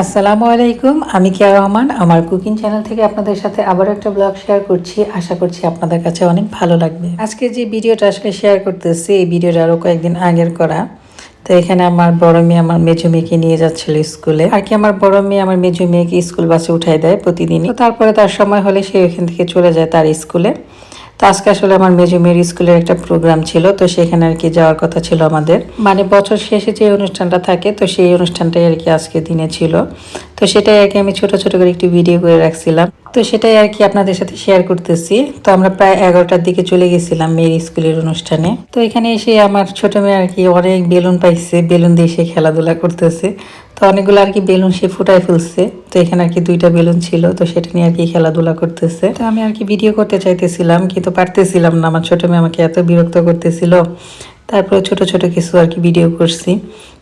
আসসালামু আলাইকুম, আমি কিয়া রহমান। আমার কুকিং চ্যানেল থেকে আপনাদের সাথে আবার একটা ব্লগ শেয়ার করছি। আশা করছি আপনাদের কাছে অনেক ভালো লাগবে। আজকে যে ভিডিওটা আসলে শেয়ার করতেছি, এই ভিডিওটা আরও কয়েকদিন আগের করা। তো এখানে আমার বড় মেয়ে আমার মেজো মেয়েকে নিয়ে যাচ্ছিল স্কুলে। আর কি আমার বড় মেয়ে আমার মেজো মেয়েকে স্কুল বাসে উঠাই দেয় প্রতিদিনই। তারপরে তার সময় হলে সে এখান থেকে চলে যায় তার স্কুলে। তো আজকে আসলে আমার মেজো মেয়ের স্কুলের একটা প্রোগ্রাম ছিল, তো সেখানে আর কি যাওয়ার কথা ছিল আমাদের। মানে বছর শেষে যে অনুষ্ঠানটা থাকে, তো সেই অনুষ্ঠানটাই আর কি আজকে দিনে ছিল। তো সেটাই আর কি আমি ছোট ছোট করে একটি ভিডিও করে রাখছিলাম। তো সেটাই আর কি আপনাদের সাথে শেয়ার করতেছি। তো আমরা প্রায় এগারোটার দিকে চলে গেছিলাম মেয়ের স্কুলের অনুষ্ঠানে। তো এখানে এসে আমার ছোট মেয়ে আর কি অনেক বেলুন পাইছে, বেলুন দিয়ে সে খেলাধুলা করতেছে। তো অনেকগুলো আর কি বেলুন সে ফুটাই ফেলছে। তো এখানে আর কি দুইটা বেলুন ছিল, তো সেটা নিয়ে আর কি খেলাধুলা করতেছে। তো আমি আর কি ভিডিও করতে চাইতেছিলাম, কিন্তু পারতেছিলাম না। আমার ছোট মেয়ে আমাকে এত বিরক্ত করতেছিল। তারপরে ছোট ছোট কিছু আর কি ভিডিও করছি।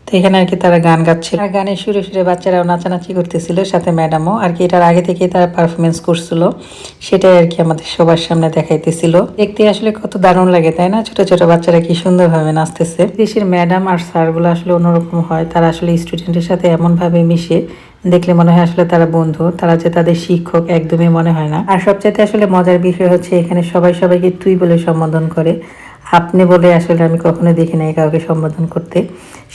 তো এখানে আর কি তারা গান গাচ্ছিল আর গানের সুরে সুরে বাচ্চারাও নাচানাচি করতেছিল, সাথে ম্যাডামও। আর কি এটার আগে থেকেই তারা পারফরমেন্স করছিল, সেটাই আর কি আমাদের সবার সামনে দেখাইতেছিল। দেখতে আসলে কত দারুণ লাগে, তাই না? ছোট ছোট বাচ্চারা কি সুন্দরভাবে নাচতেছে। দেশের ম্যাডাম আর স্যারগুলো আসলে অন্যরকম হয়, তারা আসলে স্টুডেন্টের সাথে এমনভাবে মিশে, দেখলে মনে হয় আসলে তারা বন্ধু, তারা যে তাদের শিক্ষক একদমই মনে হয় না। আর সবচেয়ে আসলে মজার বিষয় হচ্ছে এখানে সবাই সবাইকে তুই বলে সম্বোধন করে। আপনি বলে আসলে আমি কখনো দেখি নাই কাউকে সম্বোধন করতে।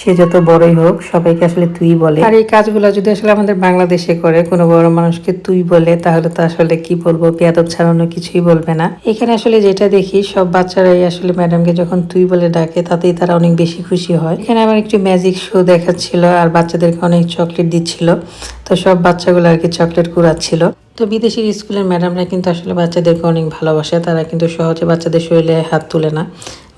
সে যত বড়ই হোক, সবাইকে আসলে তুই বলে। আর এই কাজগুলো যদি আসলে আমাদের বাংলাদেশে করে, কোনো বড় মানুষকে তুই বলে, তাহলে তো আসলে কি বলব? পেয়াদব ছাড়ানো কিছুই বলবে না। এখানে আসলে যেটা দেখি, সব বাচ্চারাই আসলে ম্যাডামকে যখন তুই বলে ডাকে, তাতেই তারা অনেক বেশি খুশি হয়। এখানে আমার একটু ম্যাজিক শো দেখাচ্ছিল, আর বাচ্চাদেরকে অনেক চকলেট দিচ্ছিল। তো সব বাচ্চাগুলো আর কি চকলেট কুড়াচ্ছিল। তো বিদেশের স্কুলের ম্যাডামরা কিন্তু আসলে বাচ্চাদেরকে অনেক ভালোবাসে, তারা কিন্তু সহজে বাচ্চাদের শরীরে হাত তুলে না।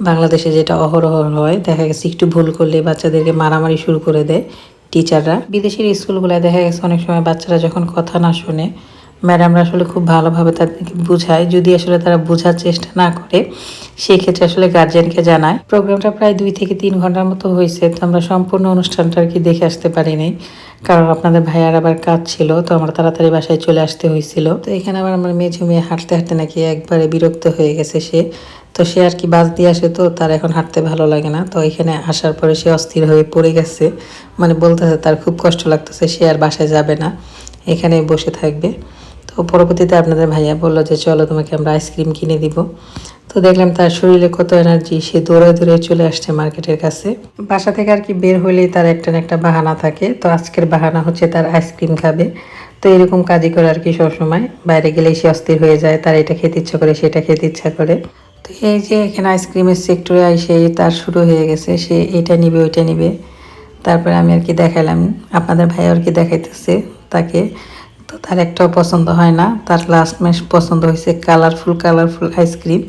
বাংলাদেশে যেটা অহরহ হয়, দেখা গেছে একটু ভুল করলে বাচ্চাদেরকে মারামারি শুরু করে দেয় টিচাররা। বিদেশের স্কুলগুলোয় দেখা গেছে অনেক সময় বাচ্চারা যখন কথা না শুনে, ম্যাডামরা আসলে খুব ভালোভাবে তাদেরকে বুঝায়। যদি আসলে তারা বোঝার চেষ্টা না করে, সেক্ষেত্রে আসলে গার্জিয়ানকে জানায়। প্রোগ্রামটা প্রায় দুই থেকে তিন ঘণ্টার মতো হয়েছে, তো আমরা সম্পূর্ণ অনুষ্ঠানটা আর কি দেখে আসতে পারিনি। কারণ আপনাদের ভাইয়ার আবার কাজ ছিল, তো আমরা তাড়াতাড়ি বাসায় চলে আসতে হয়েছিল তো এখানে আবার আমার মেয়ে মেয়ে হাঁটতে হাঁটতে নাকি একবারে বিরক্ত হয়ে গেছে সে। তো সে আর কি বাস দিয়ে আসে তো তার এখন হাঁটতে ভালো লাগে না। তো এখানে আসার পরে সে অস্থির হয়ে পড়ে গেছে। মানে বলতেছে তার খুব কষ্ট লাগতেছে, সে আর বাসায় যাবে না। এখানে বসে থাকবে। তো পরবর্তীতে আপনাদের ভাইয়া বলল যে, চলো তোমাকে আমরা আইসক্রিম কিনে দিব। তো দেখলাম তার শরীরে কত এনার্জি, সে দৌড়ে দৌড়ে চলে আসছে মার্কেটের কাছে। বাসা থেকে আর কি বের হলেই তার একটা না একটা বাহানা থাকে। তো আজকের বাহানা হচ্ছে তার আইসক্রিম খাবে। তো এরকম কাজই করে আর কি সবসময়। বাইরে গেলেই সে অস্থির হয়ে যায়, তার এটা খেতে ইচ্ছা করে, সেটা খেতে ইচ্ছা করে। তো এই যে এখানে আইসক্রিমের সেক্টরে এসে তার শুরু হয়ে গেছে, সে এটা নিবে, ওইটা নিবে। তারপরে আমি আর কি দেখালাম। আপনাদের ভাই আর কি দেখাইতেছে তাকে। তো তার একটাও পছন্দ হয় না। তার লাস্ট মেশ পছন্দ হয়েছে কালারফুল কালারফুল আইসক্রিম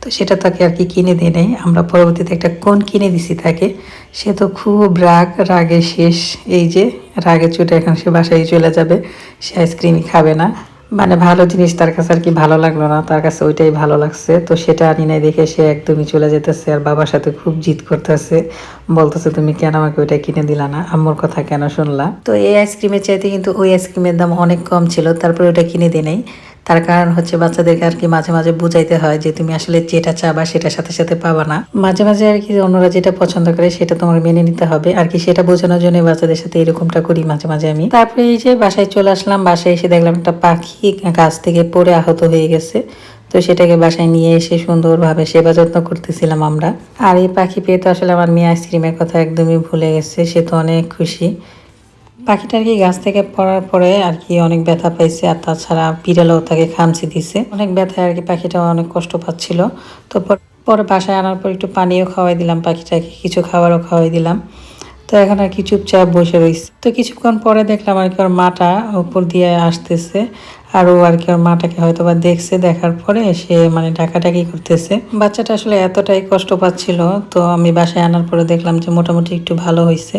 তো সেটা তাকে আর কি কিনে দিয়ে নেই। আমরা পরবর্তীতে একটা কোন কিনে দিছি তাকে। সে তো খুব রাগ রাগে শেষ। এই যে রাগে চুটে এখন সে বাসায় চলে যাবে। সে আইসক্রিমই খাবে না। মানে ভালো জিনিস তার কাছে আর কি ভালো লাগল না, তার কাছে ওইটাই ভালো লাগছে। তো সেটা আনি নাই দেখে সে একদমই চলে যেতেছে আর বাবার সাথে খুব জিদ করতেছে। বলতেছে, তুমি কেন আমাকে ওইটা কিনে দিলা না? আম্মুর কথা কেন শুনলা? তো এই আইসক্রিমের চাইতে কিন্তু ওই আইসক্রিমের দাম অনেক কম ছিল, তারপরে ওইটা কিনে দিই নাই। তার কারণ হচ্ছে বাচ্চাদেরকে আর কি মাঝে মাঝে বুঝাইতে হয় যে তুমি আসলে যেটা চাবা সেটার সাথে সাথে পাবা না। মাঝে মাঝে আর কি অন্যরা যেটা পছন্দ করে সেটা তোমার মেনে নিতে হবে। আর কি সেটা বোঝানোর জন্য বাচ্চাদের সাথে এরকমটা করি মাঝে মাঝে আমি। তারপরে এই যে বাসায় চলে আসলাম, বাসায় এসে দেখলাম একটা পাখি গাছ থেকে পড়ে আহত হয়ে গেছে। তো সেটাকে বাসায় নিয়ে এসে সুন্দরভাবে সেবা যত্ন করতেছিলাম আমরা। আর এই পাখি পেয়ে তো আসলে আমার মেয়ে আইসক্রিমের কথা একদমই ভুলে গেছে, সে তো অনেক খুশি। পাখিটা আর কি গাছ থেকে পড়ার পরে আর কি অনেক ব্যথা পাইছে, আর তাছাড়া বিড়ালও তাকে খামচি দিছে। অনেক ব্যথায় আর কি পাখিটা অনেক কষ্ট পাচ্ছিল। তো পরে বাসায় আনার পর একটু পানিও খাওয়াই দিলাম, পাখিটাকে কিছু খাবারও খাওয়াই দিলাম। তো এখন আর কি চুপচাপ বসে রয়েছে তো কিছুক্ষণ পরে দেখলাম আর কি ওর মাটা উপর দিয়ে আসতেছে, আর ও আর কি ওর মাটাকে হয়তো বা দেখছে, দেখার পরে সে মানে ডাকাডাকি করতেছে। বাচ্চাটা আসলে এতটাই কষ্ট পাচ্ছিল, তো আমি বাসায় আনার পরে দেখলাম যে মোটামুটি একটু ভালো হয়েছে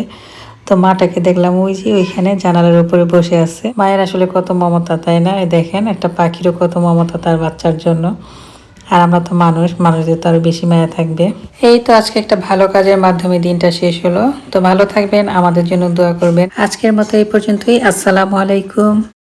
তো মাটাকে দেখলাম ওই যে ওইখানে জানালার উপরে বসে আছে। মায়ের আসলে কত মমতা, তাই না? দেখেন, একটা পাখিরও কত মমতা তার বাচ্চার জন্য। আর আমরা তো মানুষ, মানুষদের তো আরও বেশি মায়া থাকবে। এই তো আজকে একটা ভালো কাজের মাধ্যমে দিনটা শেষ হলো। তো ভালো থাকবেন, আমাদের জন্য দোয়া করবেন। আজকের মতো এই পর্যন্তই। আসসালামু আলাইকুম।